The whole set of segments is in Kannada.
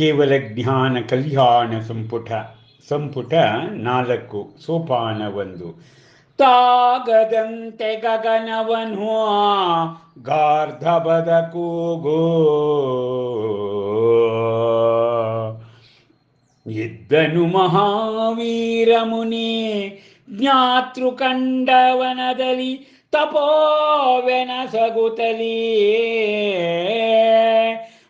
ಕೇವಲ ಜ್ಞಾನ ಕಲ್ಯಾಣ ಸಂಪುಟ ಸಂಪುಟ ನಾಲ್ಕು ಸೋಪಾನ ಒಂದು. ತಾಗದಂತೆ ಗಗನವನು ಗಾರ್ಧಬದ ಕೂಗೋ. ಇದ್ದನು ಮಹಾವೀರ ಮುನಿ, ಜ್ಞಾತೃ ಕಂಡವನದಲ್ಲಿ ತಪೋವೆನಸಗುತ್ತಲೀ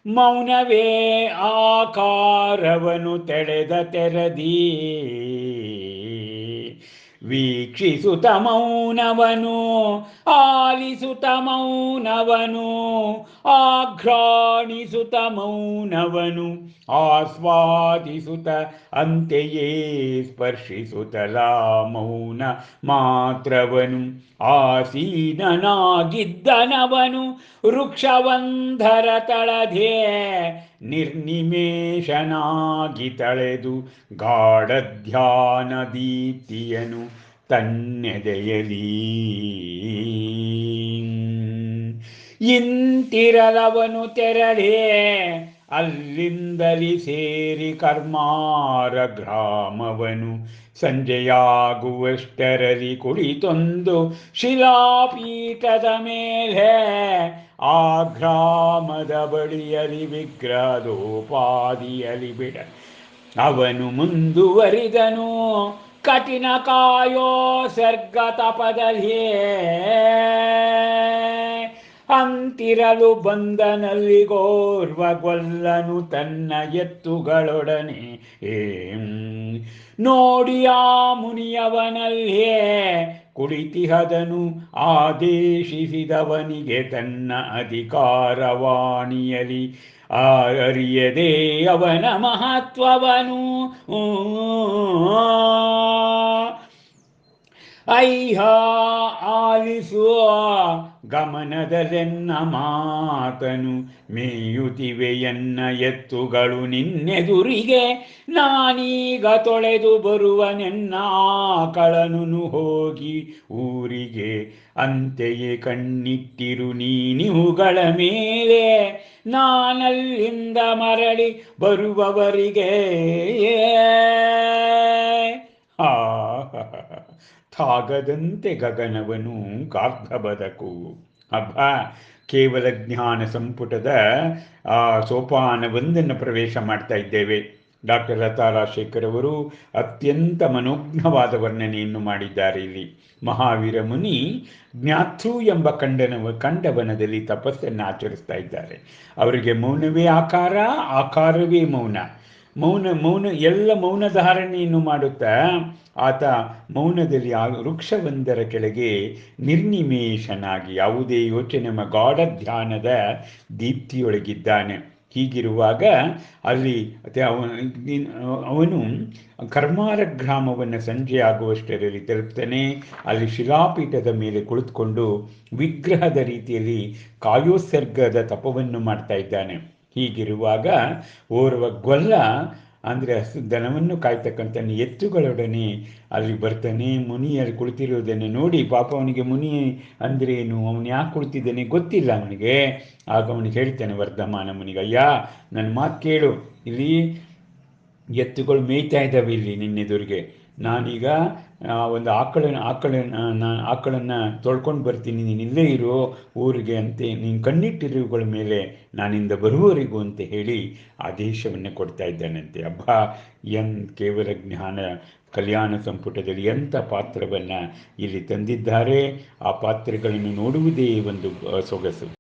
ಮೌನವೇ ಆಕಾರವನು ತೆಳೆದ ತೆರದಿ. ವೀಕ್ಷಿಸುತ್ತ ಮೌನವನು ಆಲಿಸುತ್ತ ಮೌನವನು ಆಘ್ರಾಣಿಸುತ್ತ ಮೌನವನು ಆಸ್ವಾದಿಸುತ್ತ ಅಂತೆಯೇ ಸ್ಪರ್ಶಿಸುತ್ತಲ ಮೌನ ಮಾತ್ರವನು ಆಸೀನನಾಗಿದ್ದನವನು ವೃಕ್ಷವಂಧರ ತಳಧೆ ನಿರ್ನಿಮೇಷನಾಗಿ ತಳೆದು ಗಾಢಧ್ಯಾನ ದೀಪ್ತಿಯನು ತನ್ನೆದೆಯಲಿ. ಇಂತಿರಲವನು ತೆರಳೇ, ಅಲ್ಲಿಂದಲಿ ಸೇರಿ ಕರ್ಮಾರ ಗ್ರಾಮವನು ಸಂಜೆಯಾಗುವಷ್ಟರಲ್ಲಿ ಕುಳಿತೊಂದು ಶಿಲಾಪೀಠದ ಮೇಲೆ ಆ ಗ್ರಾಮದ ಬಳಿಯಲಿ ವಿಗ್ರಹದೋಪಾದಿಯಲಿ ಬಿಡ. ಅವನು ಮುಂದುವರಿದನು. ಕಠಿಣ ಕಾಯೋ ಸರ್ಗ ತಪದಲ್ಲಿಯೇ ಅಂತಿರಲು ಬಂದನಲ್ಲಿ ಗೋರ್ವಗೊಲ್ಲನು ತನ್ನ ಎತ್ತುಗಳೊಡನೆ. ಏಂ, ನೋಡಿ ಆ ಮುನಿಯವನಲ್ಲೇ. ಕುಳಿತಿಹದನು ಆದೇಶಿಸಿದವನಿಗೆ ತನ್ನ ಅಧಿಕಾರವಾಣಿಯಲಿ. ಅರಿಯದೇ ಅವನ ಮಹತ್ವವನು. ಐಹ ಆಲಿಸುವ ಗಮನದಲೆನ್ನ ಮಾತನು, ಮೇಯುತ್ತಿವೆಯನ್ನ ಎತ್ತುಗಳು ನಿನ್ನೆದುರಿಗೆ. ನಾನೀಗ ತೊಳೆದು ಬರುವನೆನ್ನ ಆಕಳನು ಹೋಗಿ ಊರಿಗೆ. ಅಂತೆಯೇ ಕಣ್ಣಿಟ್ಟಿರು ನೀನಿವುಗಳ ಮೇಲೆ. ನಾನಲ್ಲಿಂದ ಮರಳಿ ಬರುವವರಿಗೆ. ಆ ತಾಗದಂತೆ ಗಗನವನು ಗಾರ್ಧ ಬದಕು ಹಬ್ಬ ಕೇವಲ ಜ್ಞಾನ ಸಂಪುಟದ, ಆ, ಸೋಪಾನವೊಂದನ್ನು ಪ್ರವೇಶ ಮಾಡ್ತಾ ಇದ್ದೇವೆ. ಡಾಕ್ಟರ್ ಲತಾ ರಾಜಶೇಖರ್ ಅವರು ಅತ್ಯಂತ ಮನೋಜ್ಞವಾದ ವರ್ಣನೆಯನ್ನು ಮಾಡಿದ್ದಾರೆ ಇಲ್ಲಿ. ಮಹಾವೀರ ಮುನಿ ಜ್ಞಾತೃ ಎಂಬ ಕಂಡನ ಕಂಡವನದಲ್ಲಿ ತಪಸ್ಸನ್ನು ಆಚರಿಸ್ತಾ ಇದ್ದಾರೆ. ಅವರಿಗೆ ಮೌನವೇ ಆಕಾರ, ಆಕಾರವೇ ಮೌನ. ಮೌನ ಮೌನ, ಎಲ್ಲ ಮೌನ ಧಾರಣೆಯನ್ನು ಮಾಡುತ್ತಾ ಆತ ಮೌನದಲ್ಲಿ ಆ ವೃಕ್ಷವೊಂದರ ಕೆಳಗೆ ನಿರ್ನಿಮೇಷನಾಗಿ ಯಾವುದೇ ಯೋಚನೆ ಗಾಢ ಧ್ಯಾನದ ದೀಪ್ತಿಯೊಳಗಿದ್ದಾನೆ. ಹೀಗಿರುವಾಗ ಅಲ್ಲಿ ಅವನು ಕರ್ಮಾರ ಗ್ರಾಮವನ್ನು ಸಂಜೆ ಆಗುವಷ್ಟರಲ್ಲಿ ತಲುಪ್ತಾನೆ. ಅಲ್ಲಿ ಶಿಲಾಪೀಠದ ಮೇಲೆ ಕುಳಿತುಕೊಂಡು ವಿಗ್ರಹದ ರೀತಿಯಲ್ಲಿ ಕಾಯೋತ್ಸರ್ಗದ ತಪವನ್ನು ಮಾಡ್ತಾ ಇದ್ದಾನೆ. ಹೀಗಿರುವಾಗ ಓರ್ವ ಗೊಲ್ಲ ಅಂದರೆ ದನವನ್ನು ಕಾಯ್ತಕ್ಕಂಥ ಎತ್ತುಗಳೊಡನೆ ಅಲ್ಲಿ ಬರ್ತಾನೆ ಮುನಿಯಲ್ಲಿ ಕುಳಿತಿರುವುದನ್ನು ನೋಡಿ ಪಾಪ ಅವನಿಗೆ ಮುನಿ ಅಂದರೆ ಏನು, ಅವನು ಯಾಕೆ ಕುಳಿತಿದ್ದಾನೆ ಗೊತ್ತಿಲ್ಲ ಅವನಿಗೆ. ಆಗ ಅವನಿಗೆ ಹೇಳ್ತಾನೆ, ವರ್ಧಮಾನ ಮುನಿಗೆ, ಅಯ್ಯ ನನ್ನ ಮಾತು ಕೇಳು, ಇಲ್ಲಿ ಎತ್ತುಗಳು ಮೇಯ್ತಾ ಇದ್ದಾವೆ ಇಲ್ಲಿ ನಿನ್ನೆದುರಿಗೆ. ನಾನೀಗ ಒಂದು ಆಕಳ ಆಕಳ ಆಕಳನ್ನು ತೊಳ್ಕೊಂಡು ಬರ್ತೀನಿ. ನೀನು ಇಲ್ಲೇ ಇರೋ ಊರಿಗೆ ಅಂತೆ. ನೀನು ಕಣ್ಣಿಟ್ಟಿರುವುಗಳ ಮೇಲೆ ನಾನಿಂದ ಬರುವವರೆಗೂ ಅಂತ ಹೇಳಿ ಆದೇಶವನ್ನು ಕೊಡ್ತಾ ಇದ್ದಾನಂತೆ. ಹಬ್ಬ ಎನ್ ಕೇವಲ ಜ್ಞಾನ, ಕಲ್ಯಾಣ ಸಂಪುಟದಲ್ಲಿ ಎಂಥ ಪಾತ್ರವನ್ನು ಇಲ್ಲಿ ತಂದಿದ್ದಾರೆ. ಆ ಪಾತ್ರಗಳನ್ನು ನೋಡುವುದೇ ಒಂದು ಸೊಗಸು.